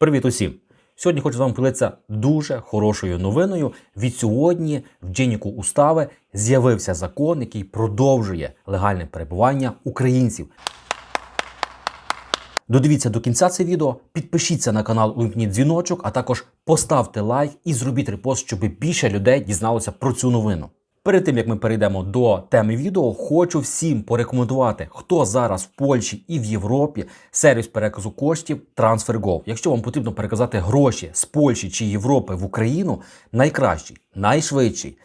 Привіт усім! Сьогодні хочу з вами поділитися дуже хорошою новиною. Від сьогодні в Дженіку устави з'явився закон, який продовжує легальне перебування українців. Додивіться до кінця це відео, підпишіться на канал, увімкніть дзвіночок, а також поставте лайк і зробіть репост, щоб більше людей дізналося про цю новину. Перед тим як ми перейдемо до теми відео, хочу всім порекомендувати, хто зараз в Польщі і в Європі сервіс переказу коштів TransferGo. Якщо вам потрібно переказати гроші з Польщі чи Європи в Україну, найкращий, найшвидший.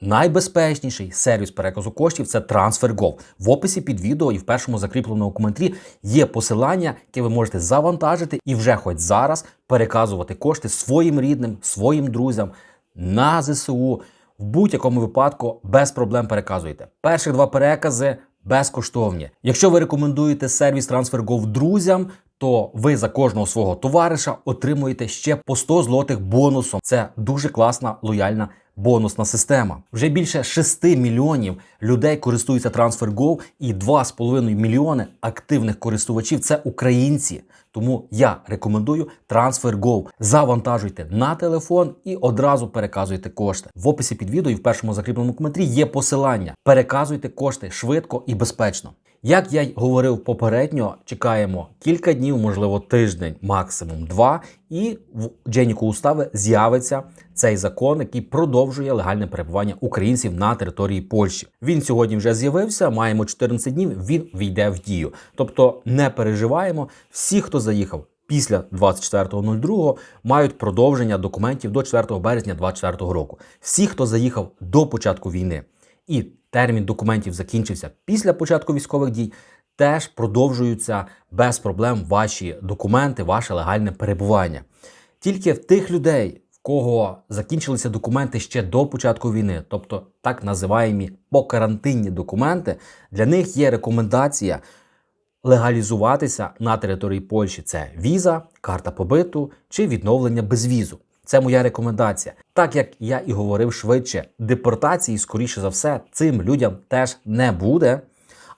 Найбезпечніший сервіс переказу коштів це TransferGo. В описі під відео і в першому закріпленому коментарі є посилання, яке ви можете завантажити і вже хоч зараз переказувати кошти своїм рідним, своїм друзям на ЗСУ. В будь-якому випадку без проблем переказуєте. Перші два перекази безкоштовні. Якщо ви рекомендуєте сервіс TransferGo друзям, то ви за кожного свого товариша отримуєте ще по 100 злотих бонусом. Це дуже класна лояльна бонусна система. Вже більше 6 мільйонів людей користуються TransferGo і 2,5 мільйони активних користувачів це українці. Тому я рекомендую TransferGo. Завантажуйте на телефон і одразу переказуйте кошти. В описі під відео і в першому закріпленому коментарі є посилання. Переказуйте кошти швидко і безпечно. Як я й говорив попередньо, чекаємо кілька днів, можливо, тиждень, максимум два, і в Дженіку устави з'явиться цей закон, який продовжує легальне перебування українців на території Польщі. Він сьогодні вже з'явився. Маємо 14 днів. Він війде в дію. Тобто не переживаємо. Всі, хто заїхав після 24.02, мають продовження документів до 4 березня 2024 року. Всі, хто заїхав до початку війни і термін документів закінчився після початку військових дій, теж продовжуються без проблем ваші документи, ваше легальне перебування. Тільки в тих людей, в кого закінчилися документи ще до початку війни, тобто так називаємо покарантинні документи, для них є рекомендація легалізуватися на території Польщі. Це віза, карта побиту чи відновлення безвізу. Це моя рекомендація. Так як я і говорив швидше, депортації, скоріше за все, цим людям теж не буде,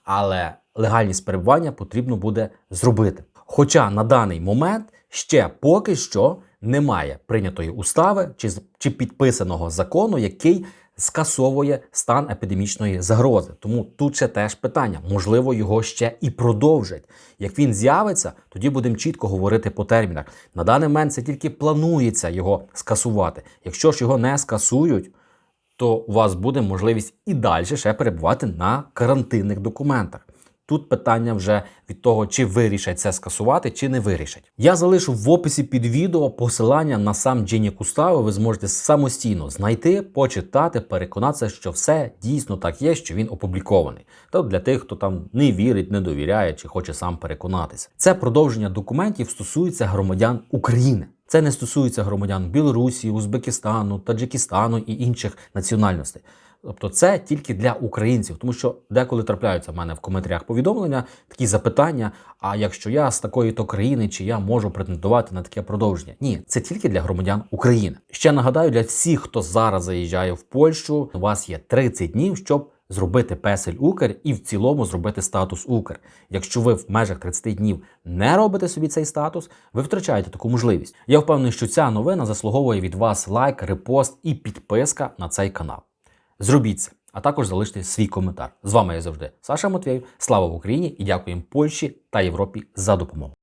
але легальність перебування потрібно буде зробити. Хоча на даний момент ще поки що немає прийнятої устави чи, чи підписаного закону, який скасовує стан епідемічної загрози. Тому тут ще теж питання. Можливо, його ще і продовжать. Як він з'явиться, тоді будемо чітко говорити по термінах. На даний момент це тільки планується його скасувати. Якщо ж його не скасують, то у вас буде можливість і далі ще перебувати на карантинних документах. Тут питання вже від того, чи вирішать це скасувати, чи не вирішать. Я залишу в описі під відео посилання на сам Дженік Устави. Ви зможете самостійно знайти, почитати, переконатися, що все дійсно так є, що він опублікований. Та для тих, хто там не вірить, не довіряє чи хоче сам переконатися. Це продовження документів стосується громадян України. Це не стосується громадян Білорусі, Узбекистану, Таджикистану і інших національностей. Тобто це тільки для українців, тому що деколи трапляються в мене в коментарях повідомлення, такі запитання. А якщо я з такої то країни, чи я можу претендувати на таке продовження? Ні, це тільки для громадян України. Ще нагадаю, для всіх, хто зараз заїжджає в Польщу, у вас є 30 днів, щоб зробити песель Укр і в цілому зробити статус Укр. Якщо ви в межах 30 днів не робите собі цей статус, ви втрачаєте таку можливість. Я впевнений, що ця новина заслуговує від вас лайк, репост і підписка на цей канал. Зробіть це, а також залиште свій коментар. З вами я завжди Саша Матвєєв. Слава Україні і дякуємо Польщі та Європі за допомогу.